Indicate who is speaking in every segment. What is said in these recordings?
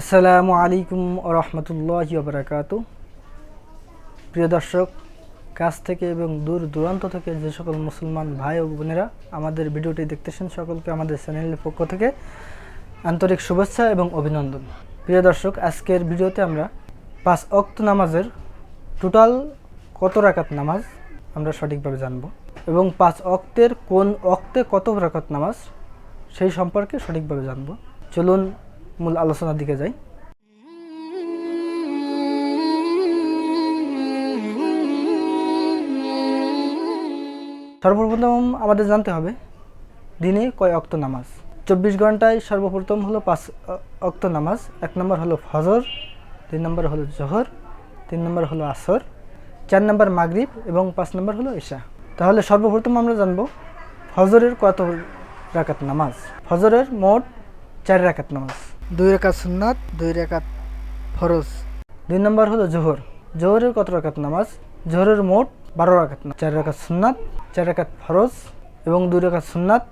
Speaker 1: আসসালামু আলাইকুম রহমতুল্লাহ বারাকাত প্রিয় দর্শক, কাছ থেকে এবং দূর দূরান্ত থেকে যে সকল মুসলমান ভাই ও বোনেরা আমাদের ভিডিওটি দেখতেছেন, সকলকে আমাদের চ্যানেলের পক্ষ থেকে আন্তরিক শুভেচ্ছা এবং অভিনন্দন। প্রিয় দর্শক, আজকের ভিডিওতে আমরা পাঁচ অক্ত নামাজের টোটাল কত রাকাত নামাজ আমরা সঠিকভাবে জানব এবং পাঁচ অক্তের কোন অক্তে কত রাকাত নামাজ সেই সম্পর্কে সঠিকভাবে জানব। চলুন মূল আলোচনার দিকে যাই। সর্বপ্রথম আমাদের জানতে হবে, দিনে কয় অক্ত নামাজ? চব্বিশ ঘন্টায় সর্বপ্রথম হলো পাঁচ অক্ত নামাজ, এক নম্বর হলো ফজর, দুই নম্বর হলো জোহর, তিন নম্বর হলো আসর, চার নম্বর মাগরিব এবং পাঁচ নম্বর হলো ঈশা তাহলে সর্বপ্রথম আমরা জানব ফজরের কত রাকাত নামাজ? ফজরের মোট চার রাকাত নামাজ। দুই রাকাত সুন্নাত, দুই রাকাত ফরজ। দুই নম্বর হলো জোহর। জোহরের কত রাকাত নামাজ? জোহরের মোট বারো রাকাত চার রাকাত সুন্নাত, চার রাকাত ফরজ এবং দুই রাকাত সুন্নাত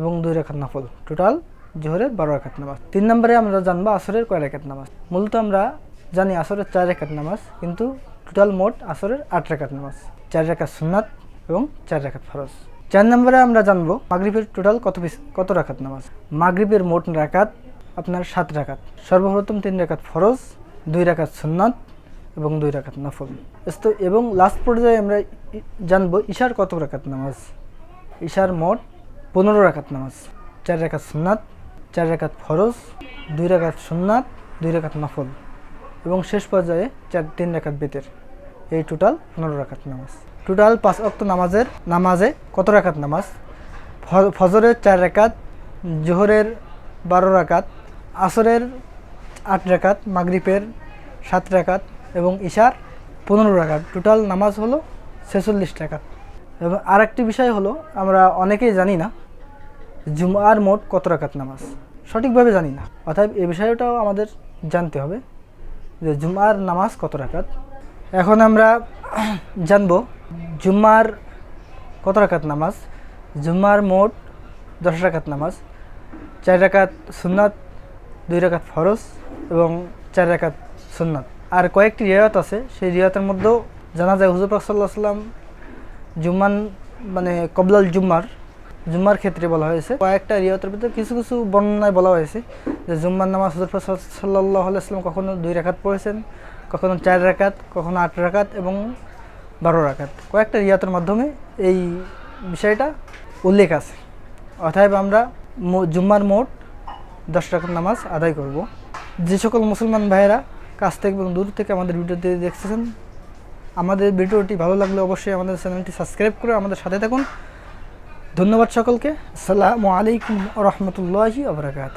Speaker 1: এবং দুই রাকাত নাফল। টোটাল জোহরের বারো রাকাত নামাজ। তিন নম্বরে আমরা জানব আসরের কয় রাকাত নামাজ। মূলত আমরা জানি আসরের চার রাকাত নামাজ, কিন্তু টোটাল মোট আসরের আট রাকাত নামাজ। চার রাকাত সুন্নাত এবং চার রাকাত ফরজ। চার নম্বরে আমরা জানব মাগরিবের টোটাল কত কত রাকাত নামাজ। মাগরিবের মোট রাকাত আপনার সাত রাকাত। সর্বপ্রথম তিন রাকাত ফরজ, দুই রাকাত সুন্নাত এবং দুই রাকাত নফল। তো, এবং লাস্ট পর্যায়ে আমরা জানব ঈশার কত রাকাত নামাজ? ঈশার মোট পনেরো রাকাত নামাজ। চার রাকাত সুন্নাত, চার রাকাত ফরজ, দুই রাকাত সুন্নাত, দুই রাকাত নফল। এবং শেষ পর্যায়ে চার, তিন রাকাত বেতের। এই টোটাল পনেরো রাকাত নামাজ। টোটাল পাঁচ অক্ত নামাজের, নামাজে কত রাকাত নামাজ? ফজরের চার রাকাত, জোহরের বারো রাকাত আসরের আট রাকাত, মাগরিবের সাত রাকাত এবং ইশার পনেরো রাকাত। টোটাল নামাজ হলো ছেচল্লিশ রাকাত। এবং আরেকটি বিষয় হলো, আমরা অনেকেই জানি না জুমার মোট কত রাকাত নামাজ। সঠিকভাবে জানি না। অর্থাৎ এ বিষয়টাও আমাদের জানতে হবে যে জুমার নামাজ কত রাকাত। এখন আমরা জানব জুম্মার কত রাকাত নামাজ। জুম্মার মোট দশ রাকাত নামাজ। চার রাকাত সুন্নাত দুই রাকাত ফরজ এবং চার রাকাত সুন্নাত। আর কয়েকটি রিয়ায়ত আছে, সেই রিয়াতের মধ্যেও জানা যায় হুজুর পাক সাল্লাম জুম্মান মানে কবলাল জুম্মার জুম্মার ক্ষেত্রে বলা হয়েছে। কয়েকটা রিয়াতের ভিতরে কিছু কিছু বর্ণনায় বলা হয়েছে যে জুম্মার নামাজ হুজুর পাক সাল্লাহ আলাইসলাম কখনো দুই রাকাত পড়েছেন, কখনো চার রাকাত, কখনো আট রাকাত এবং বারো রাকাত। কয়েকটা রিয়াতের মাধ্যমে এই বিষয়টা উল্লেখ আছে। অতএব আমরা জুম্মার মোট দশ টাকার নামাজ আদায় করব। যে সকল মুসলমান ভাইয়েরা কাছ থেকে এবং দূর থেকে আমাদের ভিডিওতে দেখতেছেন, আমাদের ভিডিওটি ভালো লাগলে অবশ্যই আমাদের চ্যানেলটি সাবস্ক্রাইব করে আমাদের সাথে থাকুন। ধন্যবাদ সকলকে। আসসালামু আলাইকুম রহমতুল্লাহি আবরাকাত